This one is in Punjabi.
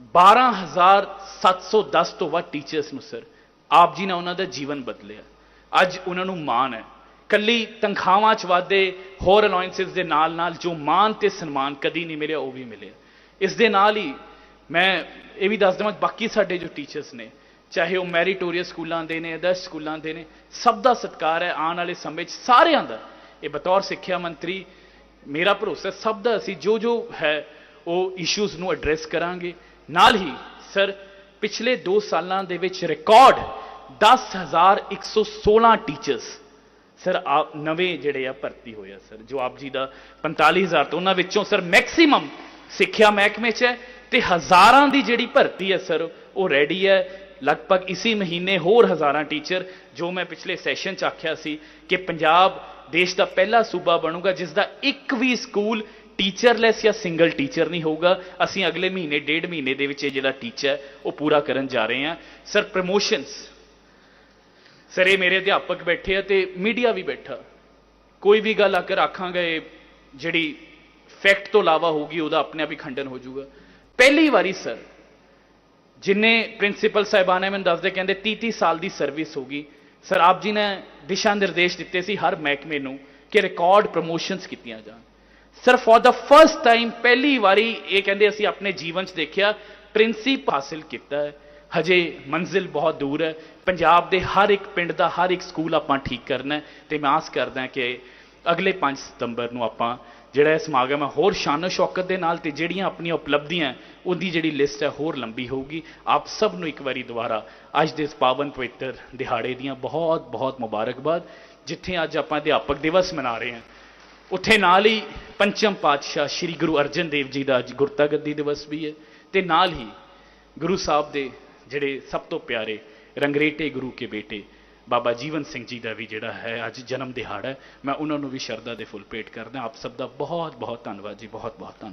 12710 ਤੋਂ ਵੱਧ ਟੀਚਰਸ ਨੂੰ ਸਰ ਆਪ ਜੀ ਨੇ ਉਹਨਾਂ ਦਾ ਜੀਵਨ ਬਦਲਿਆ। ਅੱਜ ਉਹਨਾਂ ਨੂੰ ਮਾਣ ਹੈ। ਕੱਲੀ ਤਨਖਾਹਾਂ ਚ ਵਾਧੇ ਹੋਰ ਅਲਾਈਐਂਸਸ ਦੇ ਨਾਲ ਨਾਲ ਜੋ ਮਾਣ ਤੇ ਸਨਮਾਨ ਕਦੀ ਨਹੀਂ ਮਿਲਿਆ, ਉਹ ਵੀ ਮਿਲਿਆ। ਇਸ ਦੇ ਨਾਲ ਹੀ ਮੈਂ ਇਹ ਵੀ ਦੱਸ ਦਵਾਂ, ਬਾਕੀ ਸਾਡੇ ਜੋ ਟੀਚਰਸ ਨੇ, ਚਾਹੇ ਉਹ ਮੈਰੀਟੋਰੀਅਸ ਸਕੂਲਾਂ ਦੇ ਨੇ ਅਦਰਸ ਸਕੂਲਾਂ ਦੇ ਨੇ, ਸਭ ਦਾ ਸਤਿਕਾਰ ਹੈ ਆਉਣ ਵਾਲੇ ਸਮੇਂ 'ਚ ਸਾਰਿਆਂ ਦਾ। ਇਹ ਬਤੌਰ ਸਿੱਖਿਆ ਮੰਤਰੀ, ਮੇਰਾ ਭਰੋਸਾ ਸਭ ਦਾ ਅਸੀਂ ਜੋ ਜੋ ਹੈ, ਉਹ ਇਸ਼ੂਜ਼ ਨੂੰ ਐਡਰੈਸ ਕਰਾਂਗੇ। ਨਾਲ ਹੀ, ਸਰ, ਪਿਛਲੇ 2 ਸਾਲਾਂ ਦੇ ਵਿੱਚ ਰਿਕਾਰਡ 10116 ਟੀਚਰਸ ਸਰ, ਆ ਨਵੇਂ ਜਿਹੜੇ ਆ ਭਰਤੀ ਹੋਏ ਆ, ਸਰ। ਜੋ ਆਪ ਜੀ ਦਾ 45000 ਤੋਂ ਉਹਨਾਂ ਵਿੱਚੋਂ, ਸਰ ਮੈਕਸਿਮਮ ਸਿੱਖਿਆ ਮਹਿਕਮੇ 'ਚ ਹੈ ਤੇ ਹਜ਼ਾਰਾਂ ਦੀ ਜਿਹੜੀ ਭਰਤੀ ਹੈ, ਸਰ, ਉਹ ਰੈਡੀ ਹੈ। ਲਗਭਗ ਇਸੀ ਮਹੀਨੇ ਹੋਰ ਹਜ਼ਾਰਾਂ ਟੀਚਰ ਜੋ ਮੈਂ ਪਿਛਲੇ ਸੈਸ਼ਨ 'ਚ ਆਖਿਆ ਸੀ ਕਿ ਪੰਜਾਬ ਦੇਸ਼ ਦਾ ਪਹਿਲਾ ਸੂਬਾ ਬਣੂਗਾ, ਜਿਸ ਦਾ ਇੱਕ ਵੀ ਸਕੂਲ ਟੀਚਰਲੈਸ ਜਾਂ ਸਿੰਗਲ ਟੀਚਰ ਨਹੀਂ ਹੋਊਗਾ। ਅਸੀਂ ਅਗਲੇ ਮਹੀਨੇ, ਡੇਢ ਮਹੀਨੇ ਦੇ ਵਿੱਚ ਇਹ ਜਿਹੜਾ ਟੀਚਰ ਹੈ, ਉਹ ਪੂਰਾ ਕਰਨ ਜਾ ਰਹੇ ਹਾਂ। ਸਰ ਪ੍ਰਮੋਸ਼ਨਸ ਸਰ, ਇਹ ਮੇਰੇ ਅਧਿਆਪਕ ਬੈਠੇ ਆ ਤੇ ਮੀਡੀਆ ਵੀ ਬੈਠਾ। ਕੋਈ ਵੀ ਗੱਲ ਆਕਰ ਆਖਾਂਗਾ ਇਹ ਜਿਹੜੀ ਫੈਕਟ ਤੋਂ ਇਲਾਵਾ ਹੋਊਗੀ, ਉਹਦਾ ਆਪਣੇ ਆਪ ਹੀ ਖੰਡਨ ਹੋ ਜਾਊਗਾ। ਪਹਿਲੀ ਵਾਰੀ, ਸਰ, ਜਿੰਨੇ ਪ੍ਰਿੰਸੀਪਲ ਸਾਹਿਬਾਨ ਨੇ ਮੈਨੂੰ ਦੱਸਦੇ ਕਹਿੰਦੇ 30 30 ਸਾਲ ਦੀ ਸਰਵਿਸ ਹੋਗੀ ਸਰ, ਆਪ ਜੀ ਨੇ ਦਿਸ਼ਾ ਨਿਰਦੇਸ਼ ਦਿੱਤੇ ਸੀ ਹਰ ਮਹਿਕਮੇ ਨੂੰ ਕਿ ਰਿਕਾਰਡ ਪ੍ਰਮੋਸ਼ਨਸ ਕੀਤੀਆਂ ਜਾਣ। ਸਰ ਫॉर ਦਾ ਫਰਸਟ ਟਾਈਮ ਪਹਿਲੀ ਵਾਰੀ ਇਹ ਕਹਿੰਦੇ ਅਸੀਂ ਆਪਣੇ ਜੀਵਨ 'ਚ ਦੇਖਿਆ, ਪ੍ਰਿੰਸੀਪ ਹਾਸਿਲ ਕੀਤਾ ਹੈ। ਹਜੇ ਮੰਜ਼ਿਲ ਬਹੁਤ ਦੂਰ ਹੈ। ਪੰਜਾਬ ਦੇ ਹਰ ਇੱਕ ਪਿੰਡ ਦਾ, ਹਰ ਇੱਕ ਸਕੂਲ ਆਪਾਂ ਠੀਕ ਕਰਨਾ ਹੈ ਤੇ ਮੈਂ ਆਸ ਕਰਦਾ ਕਿ ਅਗਲੇ 5 ਸਤੰਬਰ ਨੂੰ ਆਪਾਂ ਜਿਹੜਾ ਇਹ ਸਮਾਗਮ ਹੈ, ਹੋਰ ਸ਼ਾਨੋ ਸ਼ੌਕਤ ਦੇ ਨਾਲ ਤੇ ਜਿਹੜੀਆਂ ਆਪਣੀਆਂ ਉਪਲਬਧੀਆਂ ਉਹਦੀ ਜਿਹੜੀ ਲਿਸਟ ਹੈ ਹੋਰ ਲੰਬੀ ਹੋਊਗੀ। ਆਪ ਸਭ ਨੂੰ ਇੱਕ ਵਾਰੀ ਦੁਬਾਰਾ ਅੱਜ ਦੇ ਇਸ ਪਾਵਨ ਪਵਿੱਤਰ ਦਿਹਾੜੇ ਦੀਆਂ ਬਹੁਤ ਬਹੁਤ ਮੁਬਾਰਕਬਾਦ, ਜਿੱਥੇ ਅੱਜ ਆਪਾਂ ਅਧਿਆਪਕ ਦਿਵਸ ਮਨਾ ਰਹੇ ਹਾਂ। ਉੱਥੇ ਨਾਲ ਹੀ ਪੰਚਮ ਪਾਤਸ਼ਾਹ ਸ੍ਰੀ ਗੁਰੂ ਅਰਜਨ ਦੇਵ ਜੀ ਦਾ ਅੱਜ ਗੁਰਤਾ ਗੱਦੀ ਦਿਵਸ ਵੀ ਹੈ ਤੇ ਨਾਲ ਹੀ ਗੁਰੂ ਸਾਹਿਬ ਦੇ ਜਿਹੜੇ ਸਭ ਤੋਂ ਪਿਆਰੇ ਰੰਗਰੇਟੇ ਗੁਰੂ ਕੇ ਬੇਟੇ ਬਾਬਾ ਜੀਵਨ ਸਿੰਘ ਜੀ ਦਾ ਵੀ ਜਿਹੜਾ ਹੈ ਅੱਜ ਜਨਮ ਦਿਹਾੜਾ ਹੈ, ਮੈਂ ਉਹਨਾਂ ਨੂੰ ਵੀ ਸ਼ਰਧਾ ਦੇ ਫੁੱਲ ਭੇਟ ਕਰਦਾ। ਆਪ ਸਭ ਦਾ ਬਹੁਤ ਬਹੁਤ ਧੰਨਵਾਦ ਜੀ ਬਹੁਤ ਬਹੁਤ ਧੰਨਵਾਦ।